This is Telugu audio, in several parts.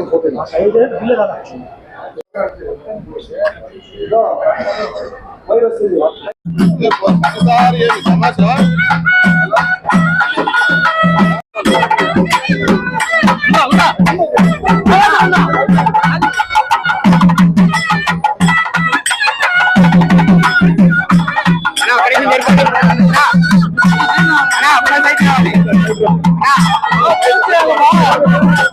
అగ్నిగోత్రోద్భవస్య రాజం నామదేశ్య 听见了吗？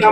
జ్ఞానేశ్వర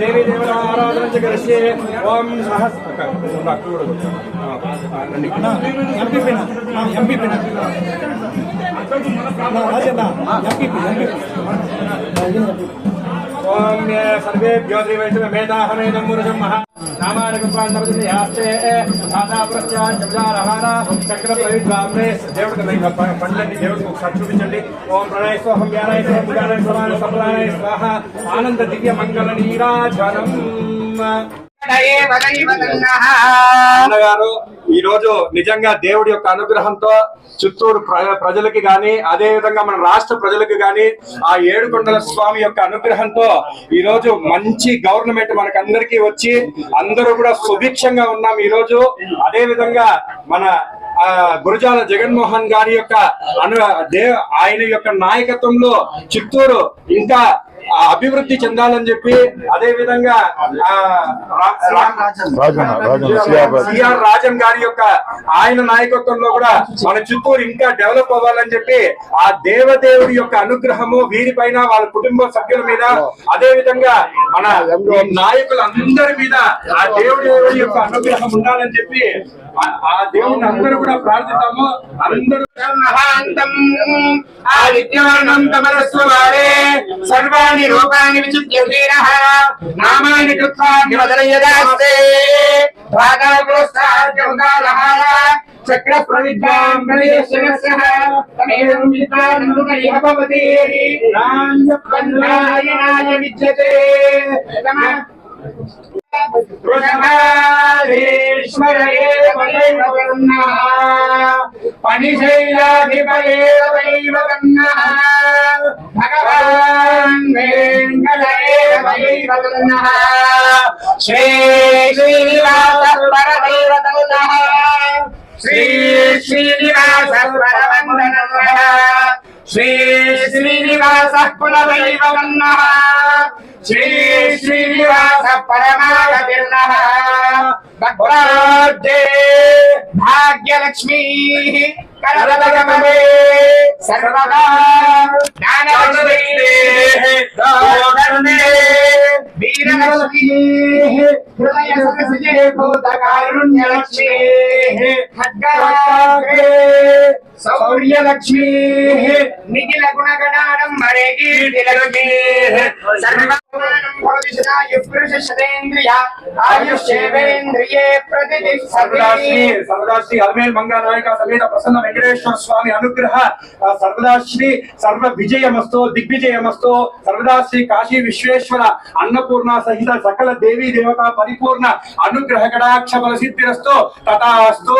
దేవీ దేవత ఆరాధన చకరస్యే ఓం సహస్ర ఓం సర్వేభ్యో శ్రీవైష్ణవ మేధాహమేదం పురుషం మహా పండ్లన్నీ దేవుడికి ఒకసారి చూపించండి ఓం ప్రణయ సోహం వ్యానాయ సోహం సమాన సప్లాయ స్వాహ ఆనంద దివ్య మంగళ నీరాజనం అన్నగారు ఈ రోజు నిజంగా దేవుడి యొక్క అనుగ్రహంతో చిత్తూరు ప్ర- ప్రజలకి గాని అదే విధంగా మన రాష్ట్ర ప్రజలకు గాని ఆ ఏడుకొండల స్వామి యొక్క అనుగ్రహంతో ఈ రోజు మంచి గవర్నమెంట్ మనకందరికీ వచ్చి అందరూ కూడా సుభిక్షంగా ఉన్నాం ఈ రోజు అదే విధంగా మన గురజాల జగన్మోహన్ గారి యొక్క అను దే ఆయన యొక్క నాయకత్వంలో చిత్తూరు ఇంకా అభివృద్ధి చెందాలని చెప్పి అదే విధంగా సిఆర్ రాజన్ గారి యొక్క ఆయన నాయకత్వంలో కూడా మన చిత్తూరు ఇంకా డెవలప్ అవ్వాలని చెప్పి ఆ దేవదేవుడి యొక్క అనుగ్రహము వీరిపైన వాళ్ళ కుటుంబ సభ్యుల మీద అదే విధంగా మన నాయకులందరి మీద ఆ దేవుడి యొక్క అనుగ్రహం ఉండాలని చెప్పి ఆ- దేవుడిని అందరూ కూడా ప్రార్థిస్తాము. అందరూ తమరస్వరే సర్వాణి రూపాణి విచిత్య వీరః నామాని కృత్వా నివదనయదాస్తే రాగాగ్రస్తాద్యముదారహార చక్ర ప్రవిద్వాం ప్రదేశనస్యః తమేవం విద్వానందుకైవ భవతి నాణ్యపన్నాయనాయ విద్యతే. నమః. వృషభాధీశ్వరయే వదైవ వర్ణః పనిశైలాధిపయే వదైవ వర్ణః श्री श्रीनिवास परदेव नमः श्री श्रीनिवास परवंदन नमः श्री श्रीनिवास कुलदैव नमः श्री श्रीनिवास परमागतिर नमः भक्तोर्जे भाग्यलक्ष्मी करदगमने सर्वदा ज्ञानवचने देहे వీరలక్ష్మీ హృదయ సరసిజే భూతకారుణ్యలక్ష్మీ ఖడ్గరాగ్రే శౌర్యలక్ష్మీ నిఖిల గుణగణాడంబరే కీర్తిలక్ష్మీ సర్వ సర్వదాశ్రీ ప్రతిష్టతి సర్వదాశ్రీ అల్మేల్ మంగా నాయక సమేత ప్రసన్న వెంకటేశ్వర స్వామి అనుగ్రహ ఆ, సర్వదాశ్రీ సర్వ విజయమస్తో దిగ్విజయమస్తో సర్వదాశ్రీ కాశీ విశ్వేశ్వర అన్నపూర్ణ సహిత సకల దేవీ దేవత పరిపూర్ణ అనుగ్రహ కటాక్ష బల సిద్ధిరస్తో తథాస్తు.